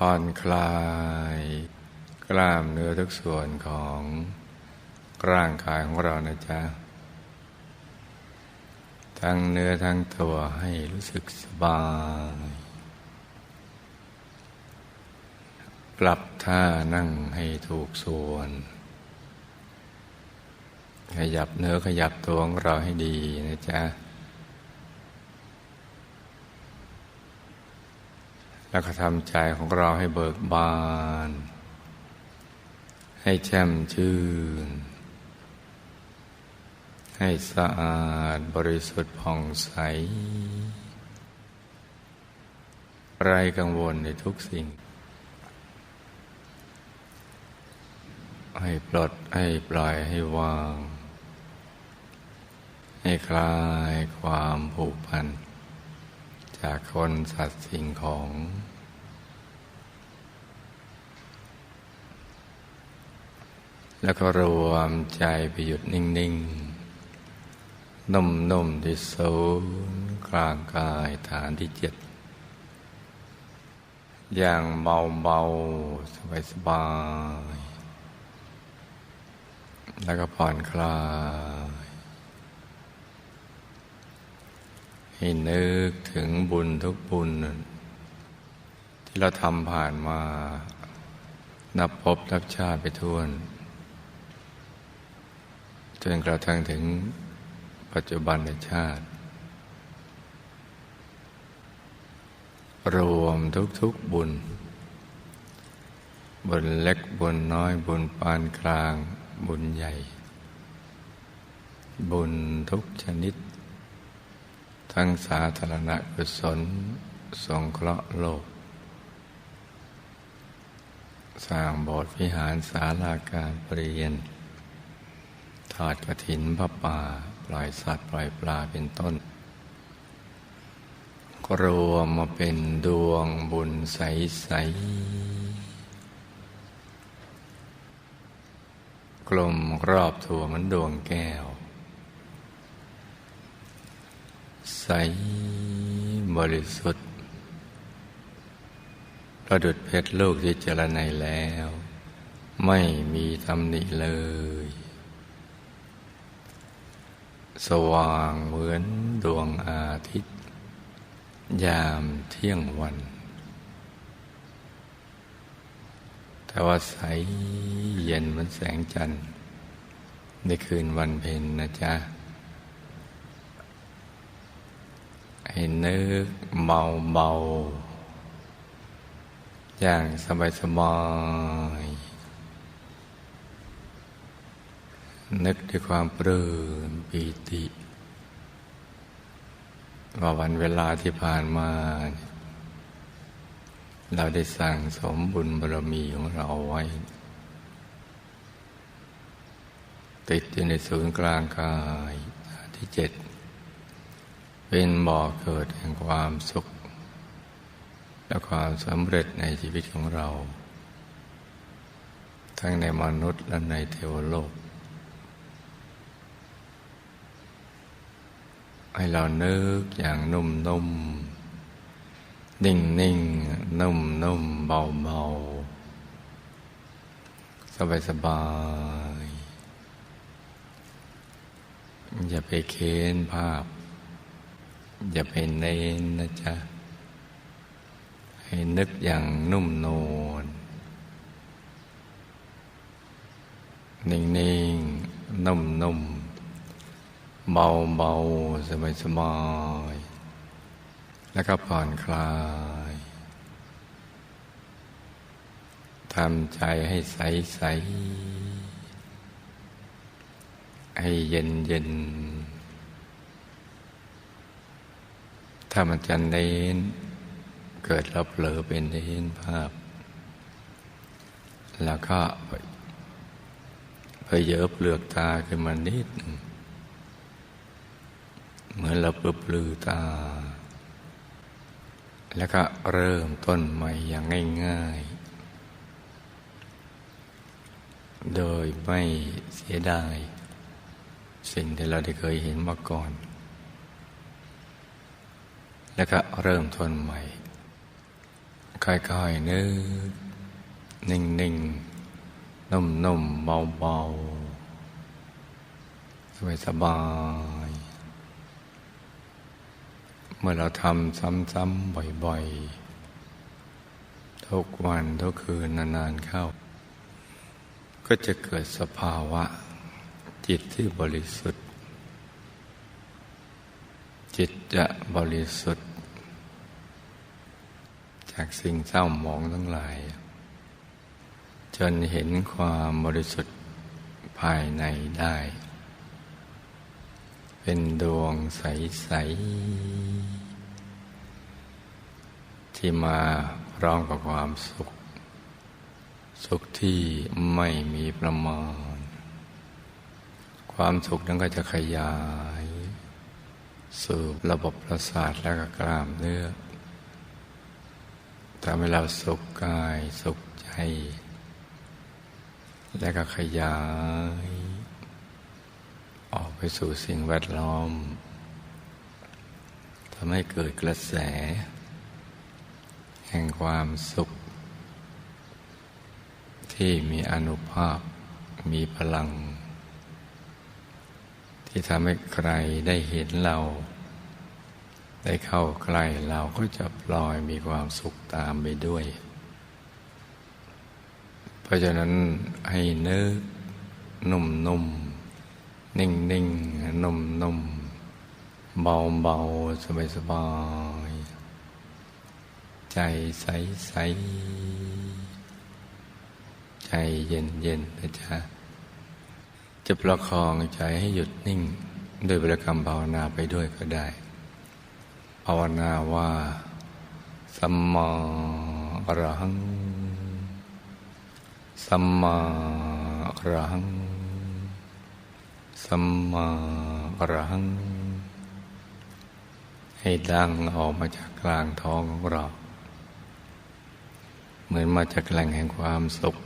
ผ่อนคลาย กล้ามเนื้อทุกส่วนของร่างกายของเรานะจ๊ะ ทั้งเนื้อทั้งตัวให้รู้สึกสบาย ปรับท่านั่งให้ถูกส่วน ขยับเนื้อขยับตัวของเราให้ดีนะจ๊ะ แล้วก็ทำใจของเราให้เบิกบาน ให้แช่มชื่น ให้สะอาดบริสุทธิ์ผ่องใส ไรกังวลในทุกสิ่ง ให้ปลดให้ปล่อยให้วาง ให้คลายความผูกพันจากคนสัตว์สิ่งของ แล้วก็รวมใจไปหยุดนิ่งๆ นุ่มๆที่ศูนย์กลางกายฐานที่เจ็ด อย่างเบาๆ สบายๆ แล้วก็ผ่อนคลาย ให้นึกถึงบุญทุกบุญ ที่เราทำผ่านมา นับพบนับชาติไปทั่วน จนกระทั่งถึงปัจจุบันในชาติ รวมทุกๆบุญ บุญเล็กบุญน้อยบุญปานกลางบุญใหญ่ บุญทุกชนิด ทั้งสาธารณกุศลสงเคราะห์โลก สร้างโบสถ์วิหารศาลาการเปลี่ยน ถอดกระถินพระป่า ปล่อยสัตว์ ปล่อยปลาเป็นต้นกรวมมาเป็นดวงบุญใส ๆ กลมรอบถั่วมันดวงแก้ว ใสบริสุทธิ์ประดุดเพชรลูกที่เจรไนแล้ว ไม่มีตำหนิเลย สว่างเหมือนดวงอาทิตย์ ยามเที่ยงวัน แต่ว่าใสเย็นเหมือนแสงจันทร์ ในคืนวันเพ็ญนะจ๊ะ ให้นึกเบาเบาอย่างสบายสบาย นึกด้วยความปลื้มปีติว่าวันเวลาที่ผ่านมา เราได้สั่งสมบุญบารมีของเราไว้ ติดอยู่ในศูนย์กลางกายที่เจ็ด เป็นบ่อเกิดแห่งความสุข และความสำเร็จในชีวิตของเรา ทั้งในมนุษย์และในเทวโลก ให้เรานึกอย่างนุ่มนุ่มนิ่งนิ่งนุ่มนุ่มเบาเบาสบายสบายอย่าไปเค้นภาพ อย่าไปเน้นนะจ๊ะ ให้นึกอย่างนุ่มนวลนิ่งๆ นุ่มๆ เบาๆสบายๆแล้วก็ผ่อนคลายทำใจให้ใสๆให้เย็นๆถ้ามันจะเน้นเกิดเราเผลอเป็นเน้นภาพ แล้วก็ไปเยอะเปลือกตาขึ้นมานิดหนึ่ง เหมือนเราเปลือตา แล้วก็เริ่มต้นใหม่อย่างง่าย ๆ โดยไม่เสียดายสิ่งที่เราได้เคยเห็นมาก่อน แล้วก็เริ่มต้นใหม่ ค่อยๆนึกนิ่งๆ นุ่มๆ เบาๆ สบาย เมื่อเราทำซ้ำๆบ่อยๆ ทุกวันทุกคืนนานๆเข้า ก็จะเกิดสภาวะ จิตที่บริสุทธิ์ จิตจะบริสุทธิ์ จากสิ่งเศร้าหมองทั้งหลาย จนเห็นความบริสุทธิ์ภายในได้ เป็นดวงใส ๆ ที่มาพร้อมกับความสุข สุขที่ไม่มีประมาณ ความสุขนั้นก็จะขยาย สู่ระบบประสาทและก็กล้ามเนื้อทำให้เราสุขกายสุขใจ แล้วก็ขยาย ออกไปสู่สิ่งแวดล้อมทำให้เกิดกระแส แห่งความสุข ที่มีอนุภาพมีพลัง ที่ทำให้ใครได้เห็นเรา ได้เข้าใกล้เราก็จะปล่อยมีความสุขตามไปด้วย เพราะฉะนั้นให้นึกนุ่มนุ่ม นิ่งนิ่งนุ่มนุ่มเบาเบาสบายสบายใจใสใสใจเย็นเย็นนะจ๊ะจะประคองใจให้หยุดนิ่งด้วยบริกรรมภาวนาไปด้วยก็ได้ ภาวนาว่าสัมมาอรหัง สัมมาอรหัง สัมมาอรหัง ให้ดังออกมาจากกลางท้องของเรา เหมือนมาจากแหล่งแห่งความสุข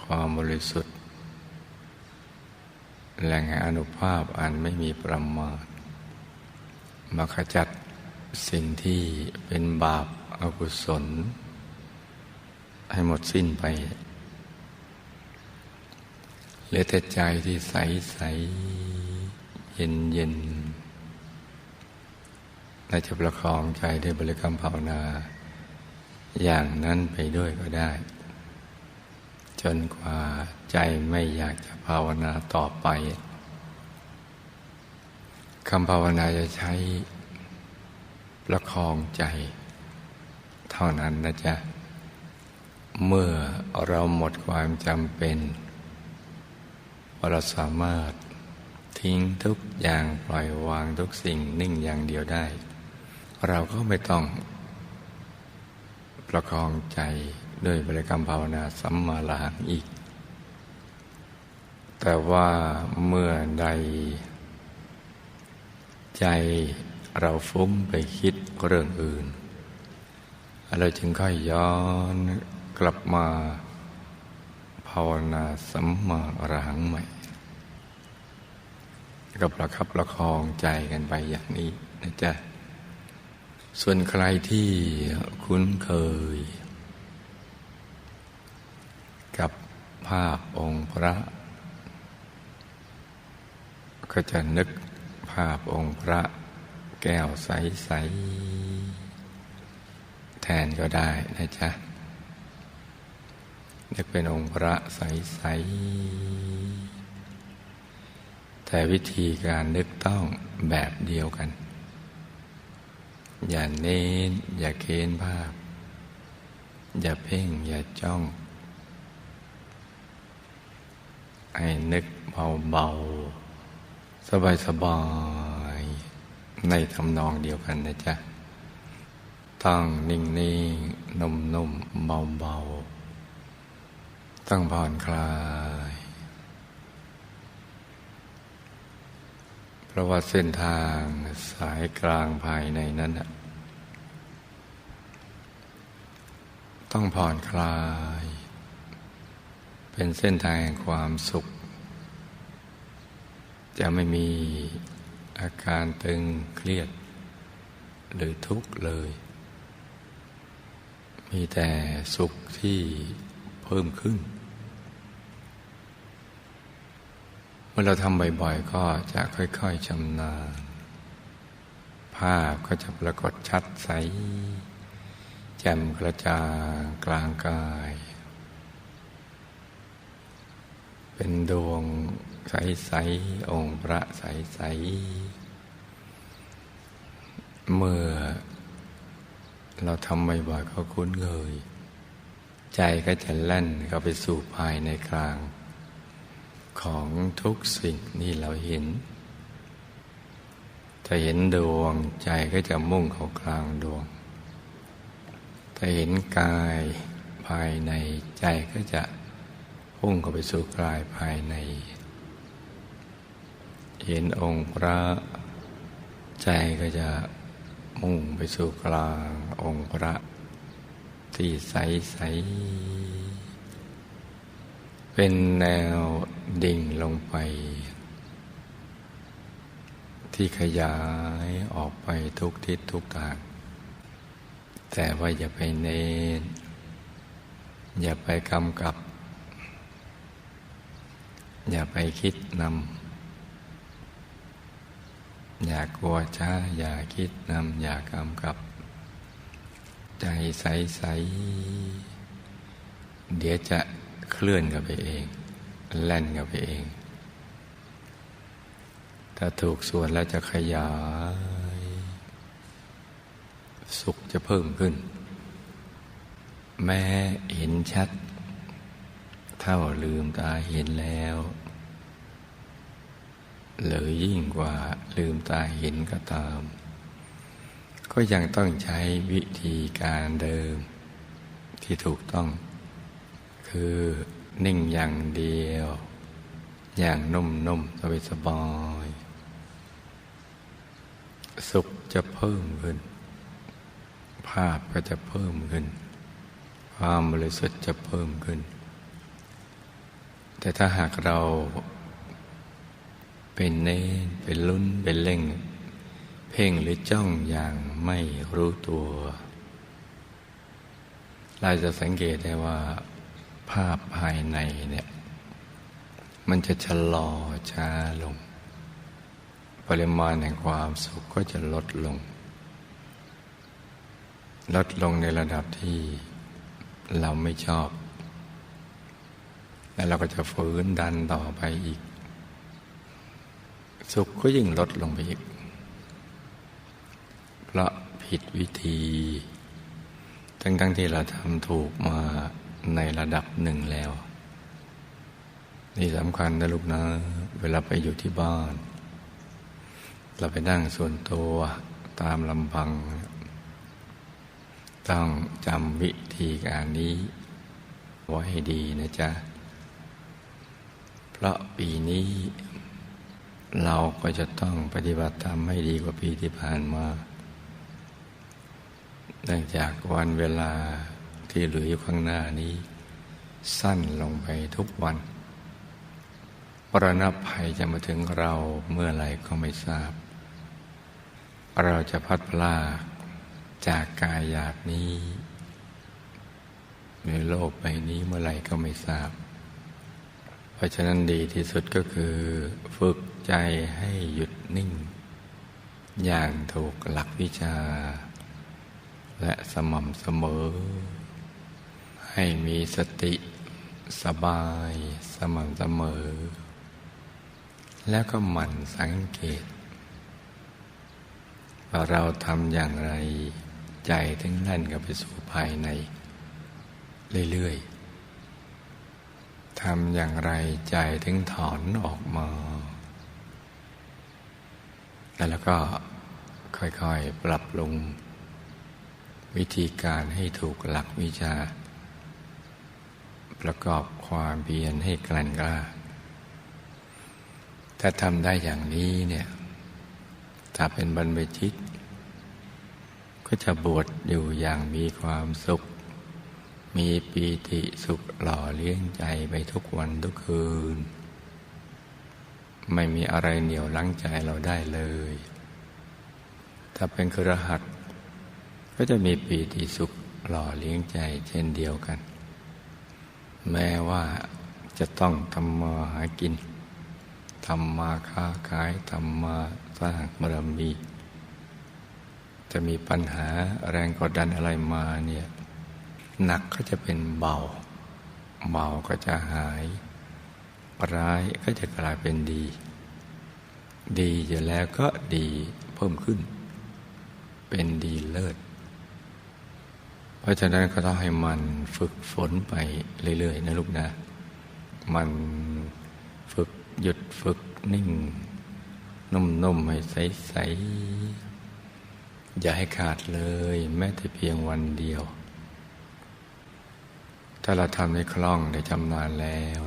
ความบริสุทธิ์ แหล่งแห่งอนุภาพอันไม่มีประมาณมาขจัดสิ่งที่เป็นบาปอากุศล ให้หมดสิ้นไป เหลือแต่ใจที่ใสใสเย็นเย็นเราจะประคองใจด้วยบริกรรมภาวนา อย่างนั้นไปด้วยก็ได้ จนกว่าใจไม่อยากจะภาวนาต่อไปคำภาวนาจะใช้ประคองใจ เท่านั้นนะจ๊ะ เมื่อเราหมดความจำเป็น ว่าเราสามารถทิ้งทุกอย่างปล่อยวางทุกสิ่งนิ่งอย่างเดียวได้ เราก็ไม่ต้อง ประคองใจด้วยบริกรรมภาวนาสัมมาลหังอีก แต่ว่าเมื่อใด ใจเราฟุ้งไปคิดเรื่องอื่น เราจึงค่อยย้อนกลับมา ภาวนาสัมมาอรหังใหม่ก็ประคับประคองใจกันไปอย่างนี้นะจ๊ะ ส่วนใครที่คุ้นเคย กับภาพองค์พระ ก็จะนึกภาพองค์พระแก้วใส ๆ แทนก็ได้นะจ๊ะ นึกเป็นองค์พระใสๆแต่วิธีการนึกต้องแบบเดียวกัน อย่าเน้น อย่าเค้นภาพ อย่าเพ่ง อย่าจ้องให้นึกเบาๆ สบายๆ ในทำนองเดียวกันนะจ๊ะ ตั้งนิ่งๆนุ่มๆ เบาๆ ต้องผ่อนคลาย เพราะว่าเส้นทางสายกลางภายในนั้นต้องผ่อนคลาย เป็นเส้นทางแห่งความสุข จะไม่มีอาการตึงเครียด หรือทุกข์เลย มีแต่สุขที่เพิ่มขึ้น เมื่อเราทำบ่อยๆ ก็จะค่อยๆชำนาญ ภาพก็จะปรากฏชัดใส แจ่มกระจ่างกลางกาย เป็นดวงใสๆองค์พระใสๆเมื่อเราทำบ่อยๆก็คุ้นเคยใจก็จะแล่นเข้าไปสู่ภายในกลาง ของทุกสิ่งนี่เราเห็น ถ้าเห็นดวงใจก็จะมุ่งเข้ากลางดวง ถ้าเห็นกายภายในใจก็จะพุ่งเข้าไปสู่กายภายใน เห็นองค์พระใจก็จะมุ่งไปสู่กลางองค์พระที่ใสใส เป็นแนวดิ่งลงไป ที่ขยายออกไปทุกทิศทุกทาง แต่ว่าอย่าไปเน้น อย่าไปกำกับ อย่าไปคิดนำ อย่ากลัวช้า อย่าคิดนำ อย่ากำกับ ใจใส ๆ เดี๋ยวจะ เคลื่อนกับไปเอง แล่นกับไปเอง ถ้าถูกส่วนแล้วจะขยาย สุขจะเพิ่มขึ้น แม้เห็นชัด เท่าลืมตาเห็นแล้วหรือยิ่งกว่าลืมตาเห็นก็ตาม ก็ยังต้องใช้วิธีการเดิมที่ถูกต้อง คือนิ่งอย่างเดียว อย่างนุ่มๆสบายสบายสุขจะเพิ่มขึ้น ภาพก็จะเพิ่มขึ้น ความบริสุทธิ์จะเพิ่มขึ้น แต่ถ้าหากเราเป็นเน้นเป็นลุ้นเป็นเล่ง เพ่งหรือจ้องอย่างไม่รู้ตัว เราจะสังเกตได้ว่า ภาพภายในเนี่ย มันจะชะลอช้าลง ปริมาณแห่งความสุขก็จะลดลง ลดลงในระดับที่เราไม่ชอบ แล้วเราก็จะฝืนดันต่อไปอีก สุขก็ยิ่งลดลงไปอีก เพราะผิดวิธี ทั้งๆทที่เราทำถูกมา ในระดับหนึ่งแล้ว นี่สำคัญนะลูกนะ เวลาไปอยู่ที่บ้าน เราไปนั่งส่วนตัวตามลำพัง ต้องจำวิธีการนี้ ไว้ให้ดีนะจ๊ะ เพราะปีนี้ เราก็จะต้องปฏิบัติธรรมให้ดีกว่าปีที่ผ่านมาเนื่องจากวันเวลา ที่เหลืออยู่ข้างหน้านี้ สั้นลงไปทุกวัน ปรณภัยจะมาถึงเราเมื่อไรก็ไม่ทราบ เราจะพัดพลาดจากกายหยาบนี้ในโลกใบนี้เมื่อไรก็ไม่ทราบ เพราะฉะนั้นดีที่สุดก็คือฝึกใจให้หยุดนิ่ง อย่างถูกหลักวิชา และสม่ำเสมอ ให้มีสติสบายสม่ำเสมอ แล้วก็หมั่นสังเกต ว่าเราทำอย่างไรใจถึงแล่นกับไปสู่ภายใน เรื่อยๆทำอย่างไรใจถึงถอนออกมา แล้วก็ค่อยๆปรับปรุงวิธีการให้ถูกหลักวิชา ประกอบความเพียรให้กลั่นกล้า ถ้าทำได้อย่างนี้เนี่ย ถ้าเป็นบรรพชิต ก็จะบวชอยู่อย่างมีความสุข มีปีติสุขหล่อเลี้ยงใจไปทุกวันทุกคืน ไม่มีอะไรเหนียวลังใจเราได้เลย ถ้าเป็นครหัสก็จะมีปีติสุขหล่อเลี้ยงใจเช่นเดียวกัน แม้ว่าจะต้องทำมาหากินทำมาค้าขายทำมาสร้างบารมี จะมีปัญหาแรงกดดันอะไรมาเนี่ยหนักก็จะเป็นเบา เบาก็จะหาย ร้ายก็จะกลายเป็นดี ดีอยู่แล้วก็ดีเพิ่มขึ้น เป็นดีเลิศ เพราะฉะนั้นก็ต้องให้มันฝึกฝนไปเรื่อย ๆ นะลูกนะ มันฝึกหยุดฝึกนิ่ง นุ่ม ๆ ให้ใส ๆ อย่าให้ขาดเลย แม้แต่เพียงวันเดียว ถ้าเราทำในคล่องได้จำนานแล้ว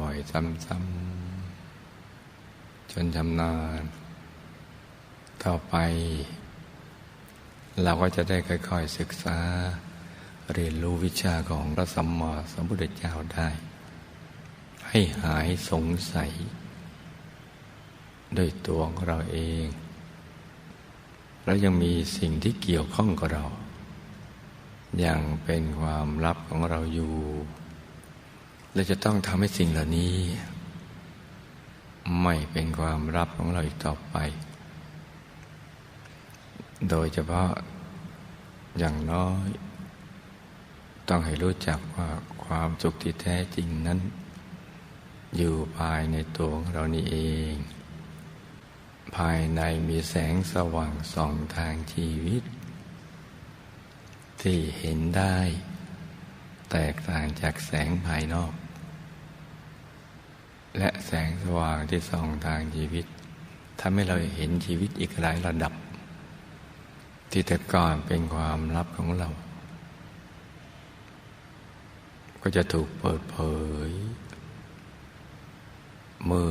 บ่อย ๆ ซ้ำๆจนชำนาญต่อไป เราก็จะได้ค่อยๆศึกษา เรียนรู้วิชาของพระสัมมาสัมพุทธเจ้าได้ ให้หายสงสัย ด้วยตัวของเราเอง แล้วยังมีสิ่งที่เกี่ยวข้องกับเราอย่างเป็นความลับของเราอยู่เราจะต้องทำให้สิ่งเหล่านี้ ไม่เป็นความลับของเราอีกต่อไปโดยเฉพาะ อย่างน้อย ต้องให้รู้จักว่าความสุขที่แท้จริงนั้น อยู่ภายในตัวของเรานี่เอง ภายในมีแสงสว่างส่องทางชีวิต ที่เห็นได้ แตกต่างจากแสงภายนอก และแสงสว่างที่ส่องทางชีวิตทำให้เราเห็นชีวิตอีกหลายระดับ ที่แต่ก่อนเป็นความลับของเรา ก็จะถูกเปิดเผย เมื่อ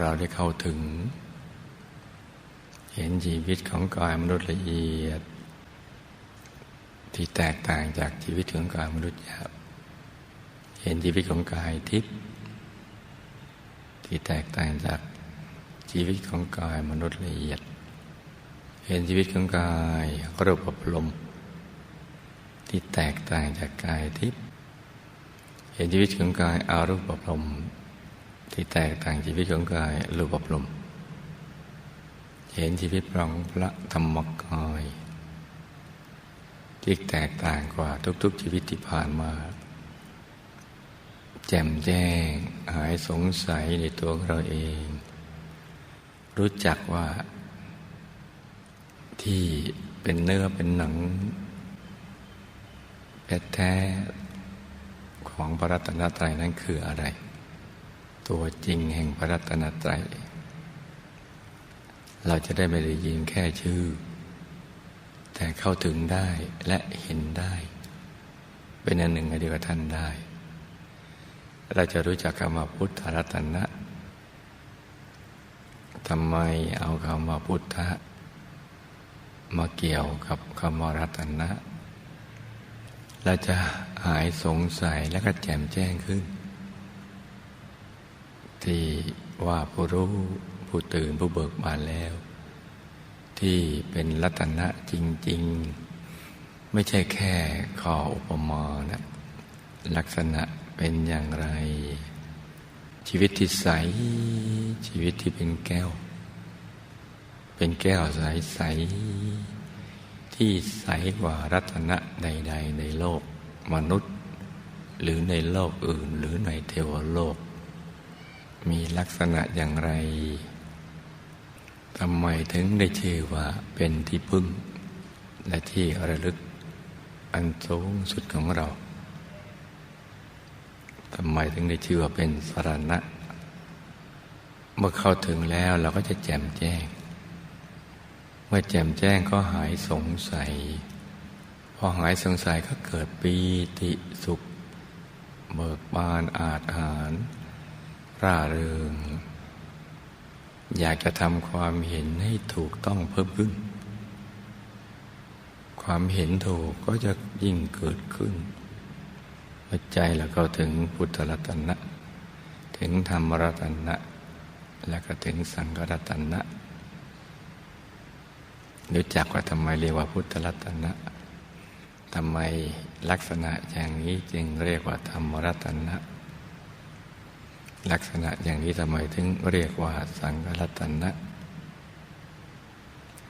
เราได้เข้าถึง เห็นชีวิตของกายมนุษย์ละเอียด ที่แตกต่างจากชีวิตของกายมนุษย์หยาบเห็นชีวิตของกายทิพย์ที่แตกต่างจากชีวิตของกายมนุษย์ละเอียด เห็นชีวิตของกายรูปลมที่แตกต่างจากกายทิพย์เห็นชีวิตของกายอารูปลมที่แตกต่างชีวิตของกายรูปลมเห็นชีวิตของพระธรรมกายที่แตกต่างกว่าทุกๆชีวิตที่ผ่านมา แจ่มแจ้งหายสงสัยในตัวเราเอง รู้จักว่า ที่เป็นเนื้อเป็นหนังแท้ของพระรัตนตรัยนั้นคืออะไร ตัวจริงแห่งพระรัตนตรัย เราจะได้ไม่ได้ยินแค่ชื่อ แต่เข้าถึงได้และเห็นได้ เป็นอันหนึ่งอันเดียวกับท่านได้ เราจะรู้จักคำว่าพุทธรัตนะทำไมเอาคำว่าพุทธะ มาเกี่ยวกับคำว่ารัตนะเราจะหายสงสัยและก็แจ่มแจ้งขึ้น ที่ว่าผู้รู้ผู้ตื่นผู้เบิกบานแล้ว ที่เป็นรัตนะจริง ๆ ไม่ใช่แค่ข้ออุปมานะลักษณะเป็นอย่างไร ชีวิตที่ใสชีวิตที่เป็นแก้ว เป็นแก้วใส ๆ ที่ใสกว่ารัตนะใด ๆ ในโลกมนุษย์ หรือในโลกอื่น หรือในเทวโลก มีลักษณะอย่างไรทำไมถึงได้ชื่อว่าเป็นที่พึ่ง และที่ระลึกอันสูงสุดของเราทำไมถึงได้ชื่อว่าเป็นสรณะ เมื่อเข้าถึงแล้วเราก็จะแจ่มแจ้ง มื่อแจ่มแจ้งก็หายสงสัย พอหายสงสัยก็เกิดปีติสุข เบิกบานอาจหารร่าเริง อยากจะทำความเห็นให้ถูกต้องเพิ่มขึ้น ความเห็นถูกก็จะยิ่งเกิดขึ้นปัจจัยแล้วก็ถึงพุทธรัตนะ ถึงธรรมรัตนะ แล้วก็ถึงสังฆรัตนะ รู้จักว่าทำไมเรียกว่าพุทธรัตนะทำไมลักษณะอย่างนี้จึงเรียกว่าธรรมรัตนะ ลักษณะอย่างนี้ทำไมถึงเรียกว่าสังฆรัตนะ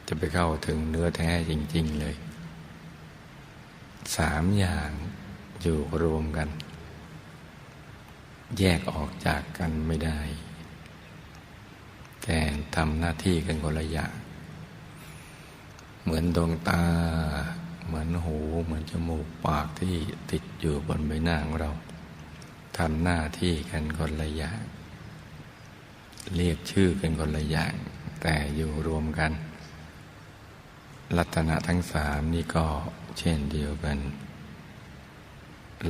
จะไปเข้าถึงเนื้อแท้จริง ๆเลย สามอย่างอยู่รวมกัน แยกออกจากกันไม่ได้ แต่ทำหน้าที่กันคนละอย่าง เหมือนดวงตา เหมือนหู เหมือนจมูกปากที่ติดอยู่บนใบหน้าของเราทำหน้าที่กันคนละอย่างเรียกชื่อกันคนละอย่าง แต่อยู่รวมกัน ลัตนะทั้งสามนี่ก็เช่นเดียวกัน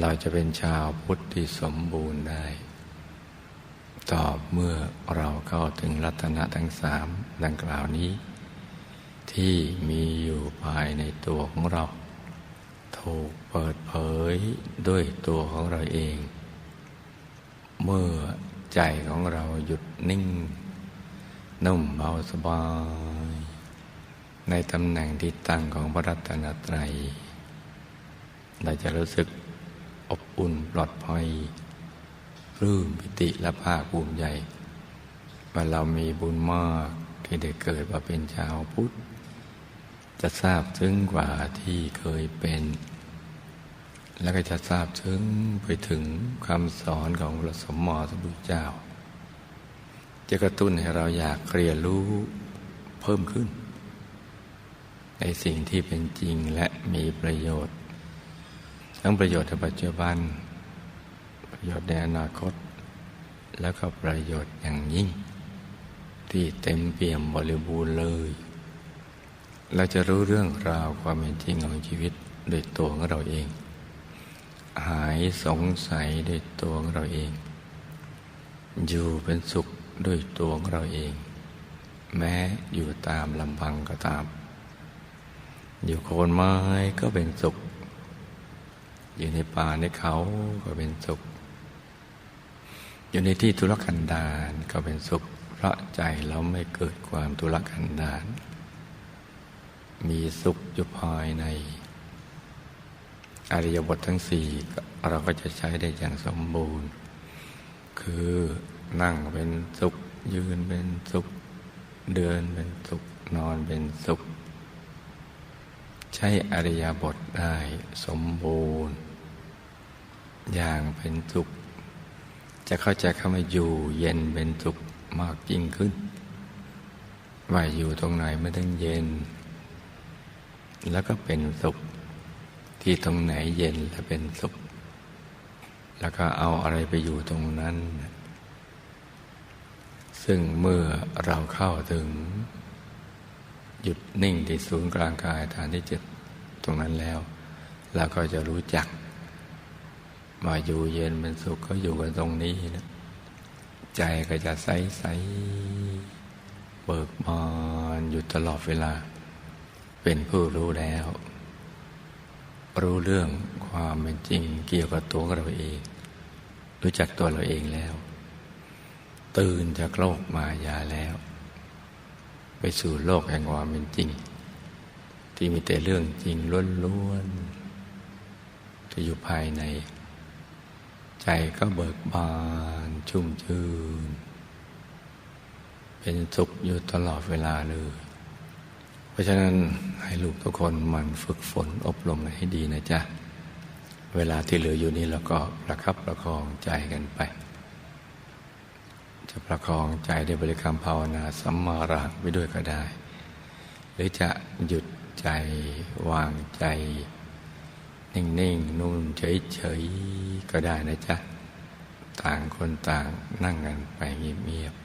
เราจะเป็นชาวพุทธที่สมบูรณ์ได้ ตอบเมื่อเราเข้าถึงลัตนะทั้งสามดังกล่าวนี้ ที่มีอยู่ภายในตัวของเรา ถูกเปิดเผยด้วยตัวของเราเอง เมื่อใจของเราหยุดนิ่ง นุ่มเบาสบาย ในตำแหน่งที่ตั้งของพระรัตนตรัย เราจะรู้สึกอบอุ่นปลอดภัยรื่มปิติและภาคภูมิใจว่าเรามีบุญมากที่ได้เกิดมาเป็นชาวพุทธ จะทราบซึ้งกว่าที่เคยเป็น แล้วก็จะทราบซึ้งไปถึงคำสอนของพระสมมติพุทเจ้า จะกระตุ้นให้เราอยากเรียนรู้เพิ่มขึ้น ในสิ่งที่เป็นจริงและมีประโยชน์ ทั้งประโยชน์ในปัจจุบัน ประโยชน์ในอนาคต แล้วก็ประโยชน์อย่างยิ่ง ที่เต็มเปี่ยมบริบูรณ์เลย เราจะรู้เรื่องราวความเป็นจริงของชีวิตด้วยตัวของเราเอง หายสงสัยด้วยตัวของเราเอง อยู่เป็นสุขด้วยตัวของเราเอง แม้อยู่ตามลำพังก็ตาม อยู่โคนไม้ก็เป็นสุข อยู่ในป่าในเขาก็เป็นสุข อยู่ในที่ทุรกันดารก็เป็นสุข เพราะใจเราไม่เกิดความทุรกันดาร มีสุขอยู่ภายใน อริยบททั้งสี่เราก็จะใช้ได้อย่างสมบูรณ์ คือนั่งเป็นสุข ยืนเป็นสุข เดินเป็นสุข นอนเป็นสุข ใช้อริยบทได้สมบูรณ์ อย่างเป็นสุข จะเข้าใจคำว่าอยู่เย็นเป็นสุขมากยิ่งขึ้นว่าอยู่ตรงไหนไม่ต้องเย็น แล้วก็เป็นสุข ที่ตรงไหนเย็นและเป็นสุข แล้วก็เอาอะไรไปอยู่ตรงนั้น ซึ่งเมื่อเราเข้าถึง หยุดนิ่งที่ศูนย์กลางกายฐานที่เจ็ดตรงนั้นแล้วเราก็จะรู้จัก มาอยู่เย็นเป็นสุขก็อยู่กันตรงนี้นะใจก็จะใสใสเบิกบานอยู่ตลอดเวลา เป็นผู้รู้แล้ว รู้เรื่องความเป็นจริงเกี่ยวกับตัวเราเอง รู้จักตัวเราเองแล้ว ตื่นจากโลกมายาแล้ว ไปสู่โลกแห่งความเป็นจริง ที่มีแต่เรื่องจริงล้วนๆที่อยู่ภายใน ใจก็เบิกบานชุ่มชื่นเป็นสุขอยู่ตลอดเวลาเลย เพราะฉะนั้นให้ลูกทุกคนมันฝึกฝนอบรมให้ดีนะจ๊ะ เวลาที่เหลืออยู่นี้เราก็ประคับประคองใจกันไป จะประคองใจด้วยบริกรรมภาวนาสัมมาระไปด้วยก็ได้ หรือจะหยุดใจวางใจ นิ่งๆนุ่มเฉยๆก็ได้นะจ๊ะ ต่างคนต่างนั่งกันไปเงียบๆ